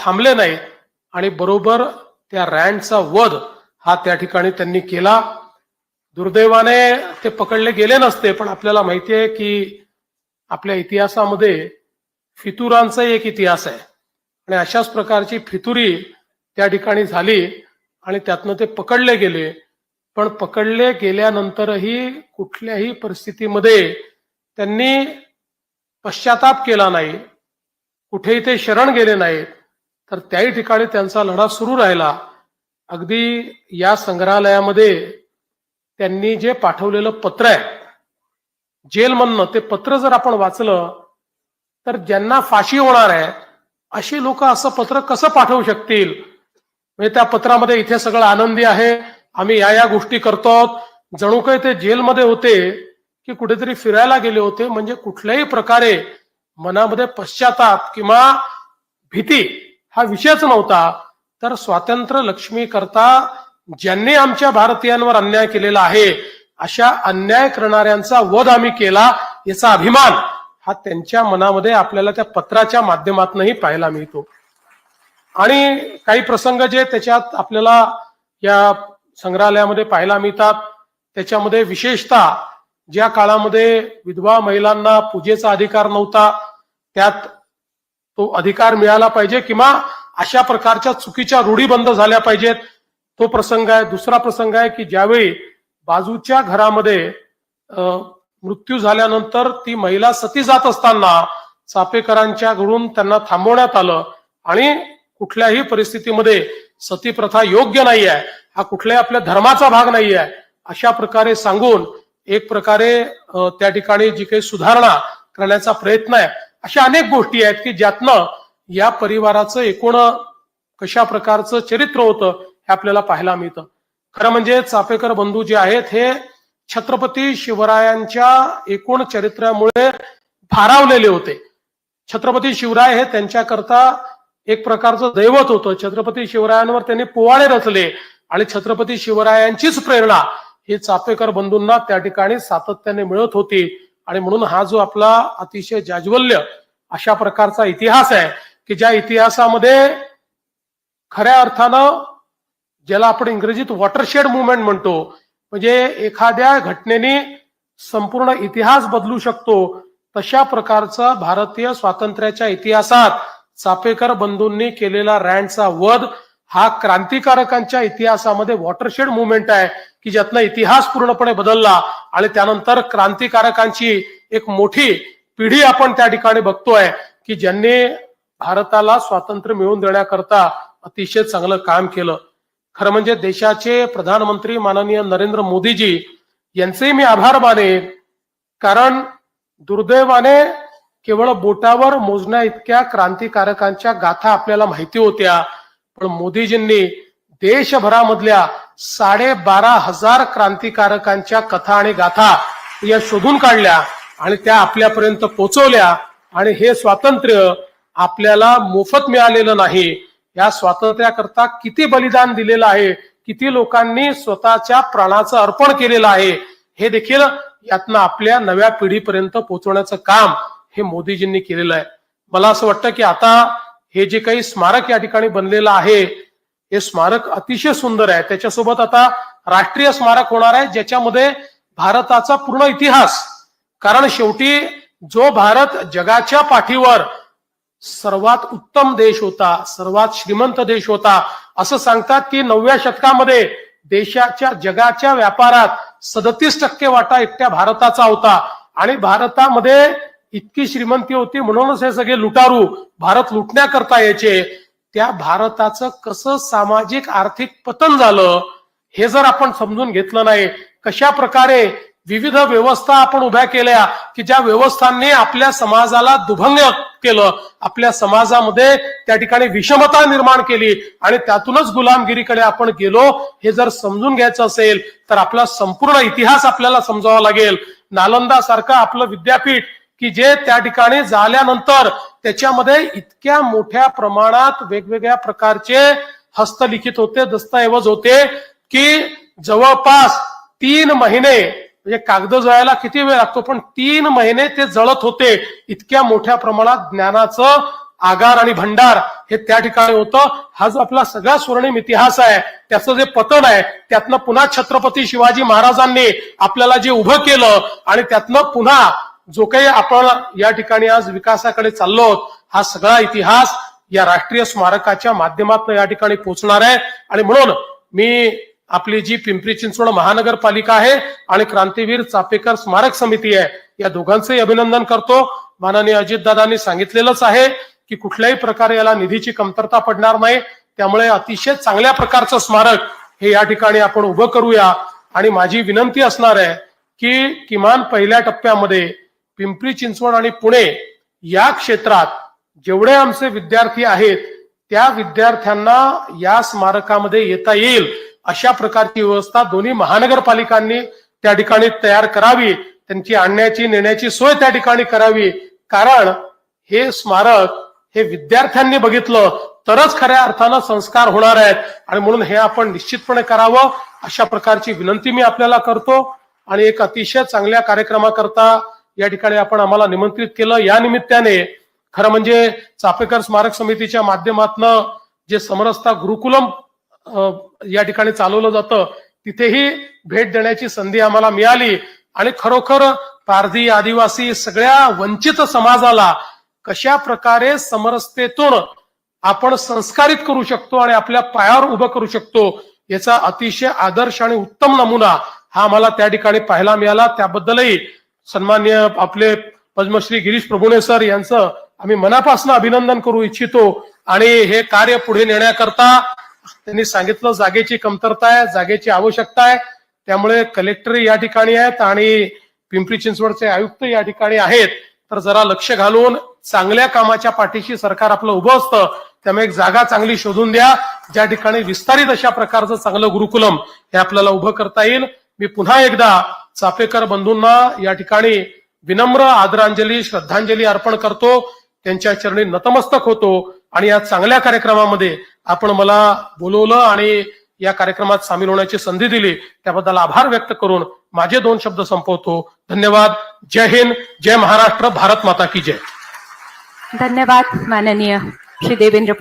थांबले नाही. आणि बरोबर त्या रँडचा वध हा त्या ठिकाणी त्यांनी केला. दुर्दैवाने ते पकडले गेले नसते पण आपल्याला माहिती आहे की आपल्या इतिहासामध्ये फितुरांचा एक इतिहास आहे. आणि अशाच प्रकारची फितुरी त्या ठिकाणी झाली आणि त्यातनं ते पकडले गेले. पण पकडले गेल्यानंतरही कुठल्याही परिस्थितीमध्ये त्यांनी पश्चाताप केला नाही. कुठेही ते शरण गेले नाहीत. तर त्याही ठिकाणी त्यांचा लढा सुरू राहिला. अगदी या संग्रहालयामध्ये त्यांनी जे पाठवलेलं पत्र आहे जेलमधनं ते पत्र जर आपण वाचलं तर ज्यांना फाशी होणार आहे अशी लोक असं पत्र कसं पाठवू शकतील? म्हणजे त्या पत्रामध्ये इथे सगळं आनंदी आहे. आम्ही या या गोष्टी करतो जणू काही ते जेलमध्ये होते की कुठेतरी फिरायला गेले होते म्हणजे कुठल्याही प्रकारे मनामध्ये पश्चाताप किंवा भीती हा विषयच नव्हता. तर स्वातंत्र्य लक्ष्मी करता ज्यांनी आमच्या भारतीयांवर अन्याय केलेला आहे अशा अन्याय करणाऱ्यांचा वध आम्ही केला याचा अभिमान हा त्यांच्या मनामध्ये आपल्याला त्या पत्राच्या माध्यमातूनही पाहायला मिळतो. आणि काही प्रसंग जे त्याच्यात आपल्याला या संग्रहालयामध्ये पाहायला मिळतात त्याच्यामध्ये विशेषतः ज्या काळामध्ये विधवा महिलांना पूजेचा अधिकार नव्हता त्यात तो अधिकार मिळाला पाहिजे किंवा अशा प्रकारच्या चुकीच्या रूढी बंद झाल्या पाहिजेत. तो प्रसंग आहे. दुसरा प्रसंग आहे की ज्यावेळी बाजूच्या घरामध्ये मृत्यू झाल्यानंतर ती महिला सती जात असताना चापेकरांच्या घरून त्यांना थांबवण्यात आलं आणि कुठल्याही परिस्थितीमध्ये सती प्रथा योग्य नाही आहे. हा कुठल्याही आपल्या धर्माचा भाग नाही आहे. अशा प्रकारे सांगून एक प्रकारे त्या ठिकाणी जी काही सुधारणा करण्याचा प्रयत्न आहे. अशा अनेक गोष्टी आहेत की ज्यातनं या परिवाराचं एकूण कशा प्रकारचं चरित्र होतं हे आपल्याला पाहायला मिळतं. खरं म्हणजे चापेकर बंधू जे आहेत हे छत्रपती शिवरायांच्या एकूण चरित्रामुळे भारावलेले होते. छत्रपती शिवराय हे त्यांच्याकरता एक प्रकारचं दैवत होतं. छत्रपती शिवरायांवर त्यांनी पोवाडे रचले आणि छत्रपती शिवरायांचीच प्रेरणा ही चापेकर बंधूंना त्या ठिकाणी सातत्याने मिळत होती. आणि म्हणून हा जो आपला अतिशय जाज्वल्य अशा प्रकारचा इतिहास आहे की ज्या इतिहासामध्ये खऱ्या अर्थानं ज्याला आपण इंग्रजीत वॉटरशेड मुवमेंट म्हणतो म्हणजे एखाद्या घटनेने संपूर्ण इतिहास बदलू शकतो तशा प्रकारचा भारतीय स्वातंत्र्याच्या इतिहासात चापेकर बंधूंनी केलेला रँडचा वध हा क्रांतिकारकांच्या इतिहासामध्ये वॉटरशेड मुवमेंट आहे की ज्यातनं इतिहास पूर्णपणे बदलला आणि त्यानंतर क्रांतिकारकांची एक मोठी पिढी आपण त्या ठिकाणी बघतोय की ज्यांनी भारताला स्वातंत्र्य मिळवून देण्याकरता अतिशय चांगलं काम केलं. खरं म्हणजे देशाचे प्रधानमंत्री माननीय नरेंद्र मोदीजी यांचे मी आभार मानेन कारण दुर्दैवाने केवळ बोटावर मोजण्या इतक्या क्रांतिकारकांच्या गाथा आपल्याला माहिती होत्या पण मोदीजींनी देशभरामधल्या साडेबारा हजार क्रांतिकारकांच्या कथा आणि गाथा या शोधून काढल्या आणि त्या आपल्यापर्यंत पोहोचवल्या आणि हे स्वातंत्र्य आपल्याला मोफत मिळालेलं नाही. या स्वातंत्र्याकरता किती बलिदान दिलेलं आहे किती लोकांनी स्वतःच्या प्राणाचं अर्पण केलेलं आहे हे देखील यातनं आपल्या नव्या पिढीपर्यंत पोहोचवण्याचं काम हे मोदीजींनी केलेलं आहे. मला असं वाटतं की आता हे जे काही स्मारक या ठिकाणी बनलेलं आहे हे स्मारक अतिशय सुंदर आहे. त्याच्यासोबत आता राष्ट्रीय स्मारक होणार आहे ज्याच्यामध्ये भारताचा पूर्ण इतिहास. कारण शेवटी जो भारत जगाच्या पाठीवर सर्वात उत्तम देश होता सर्वात श्रीमंत देश होता असं सांगतात की नवव्या शतकामध्ये देशाच्या जगाच्या व्यापारात सदतीस टक्के वाटा एकट्या भारताचा होता. आणि भारतामध्ये इतकी श्रीमंती होती म्हणूनच हे सगळे लुटारू भारत लुटण्याकरता यायचे त्या भारताचं कसं सामाजिक आर्थिक पतन झालं हे जर आपण समजून घेतलं नाही कशा प्रकारे विविध व्यवस्था आपण उभ्या केल्या की ज्या व्यवस्थांनी आपल्या समाजाला दुभंग केलं आपल्या समाजामध्ये त्या ठिकाणी विषमता निर्माण केली आणि त्यातूनच गुलामगिरीकडे आपण गेलो हे जर समजून घ्यायचं असेल तर आपला संपूर्ण इतिहास आपल्याला समजावा लागेल. नालंदा सारखं आपलं विद्यापीठ की जे त्या ठिकाणी झाल्यानंतर त्याच्यामध्ये इतक्या मोठ्या प्रमाणात वेगवेगळ्या प्रकारचे हस्तलिखित होते दस्तऐवज होते की जवळपास तीन महिने म्हणजे कागद जळायला किती वेळ लागतो पण तीन महिने ते जळत होते. इतक्या मोठ्या प्रमाणात ज्ञानाचं आगार आणि भंडार हे त्या ठिकाणी होतं. हा जो आपला सगळा स्वर्णिम इतिहास आहे त्याचं जे पतन आहे त्यातनं पुन्हा छत्रपती शिवाजी महाराजांनी आपल्याला जे उभं केलं आणि त्यातनं पुन्हा जो काही आपण या ठिकाणी आज विकासाकडे चाललो हा सगळा इतिहास या राष्ट्रीय स्मारकाच्या माध्यमातून या ठिकाणी पोहोचणार आहे. आणि म्हणून मी आपली जी पिंपरी चिंचवड महानगरपालिका आहे आणि क्रांतीवीर चापेकर स्मारक समिती आहे या दोघांचंही अभिनंदन करतो. माननीय अजितदादांनी सांगितलेलंच आहे की कुठल्याही प्रकारे याला निधीची कमतरता पडणार नाही. त्यामुळे अतिशय चांगल्या प्रकारचं स्मारक हे या ठिकाणी आपण उभं करूया. आणि माझी विनंती असणार आहे की किमान पहिल्या टप्प्यामध्ये पिंपरी चिंचवड आणि पुणे या क्षेत्रात जेवढे आमचे विद्यार्थी आहेत त्या विद्यार्थ्यांना या स्मारकामध्ये येता येईल अशा प्रकारची व्यवस्था दोन्ही महानगरपालिकांनी त्या ठिकाणी तयार करावी त्यांची आणण्याची नेण्याची सोय त्या ठिकाणी करावी. कारण हे स्मारक हे विद्यार्थ्यांनी बघितलं तरच खऱ्या अर्थानं संस्कार होणार आहेत. आणि म्हणून हे आपण निश्चितपणे करावं अशा प्रकारची विनंती मी आपल्याला करतो. आणि एक अतिशय चांगल्या कार्यक्रमाकरता या ठिकाणी आपण आम्हाला निमंत्रित केलं. या निमित्ताने खरं म्हणजे चापेकर स्मारक समितीच्या माध्यमातनं जे समरसता गुरुकुलम या ठिकाणी चालवलं जातं तिथेही भेट देण्याची संधी आम्हाला मिळाली. आणि खरोखर पारधी आदिवासी सगळ्या वंचित समाजाला कशा प्रकारे समरसतेतून आपण संस्कारित करू शकतो आणि आपल्या पायावर उभं करू शकतो याचा अतिशय आदर्श आणि उत्तम नमुना हा आम्हाला त्या ठिकाणी पाहायला मिळाला. त्याबद्दलही सन्मान्य आपले पद्मश्री गिरीश प्रभुणे सर यांचं आम्ही मनापासून अभिनंदन करू इच्छितो. आणि हे कार्य पुढे नेण्याकरता त्यांनी सांगितलं जागेची कमतरता आहे जागेची आवश्यकता आहे. त्यामुळे कलेक्टर या ठिकाणी आहेत आणि पिंपरी चिंचवडचे आयुक्त या ठिकाणी आहेत. तर जरा लक्ष घालून चांगल्या कामाच्या पाठीशी सरकार आपलं उभं असतं त्यामुळे एक जागा चांगली शोधून द्या. ज्या ठिकाणी विस्तारित अशा प्रकारचं चांगलं गुरुकुलम हे आपल्याला उभं करता येईल. मी पुन्हा एकदा चापेकर बंधूंना या ठिकाणी विनम्र आदरांजली श्रद्धांजली अर्पण करतो. त्यांच्या चरणी नतमस्तक होतो. आणि या चांगल्या कार्यक्रमामध्ये आपण मला बोलवलं आणि या कार्यक्रमात सामील होण्याची संधी दिली. त्याबद्दल आभार व्यक्त करून माझे दोन शब्द संपवतो. धन्यवाद. जय हिंद. जय महाराष्ट्र. भारत माता की जय. धन्यवाद. माननीय श्री देवेंद्र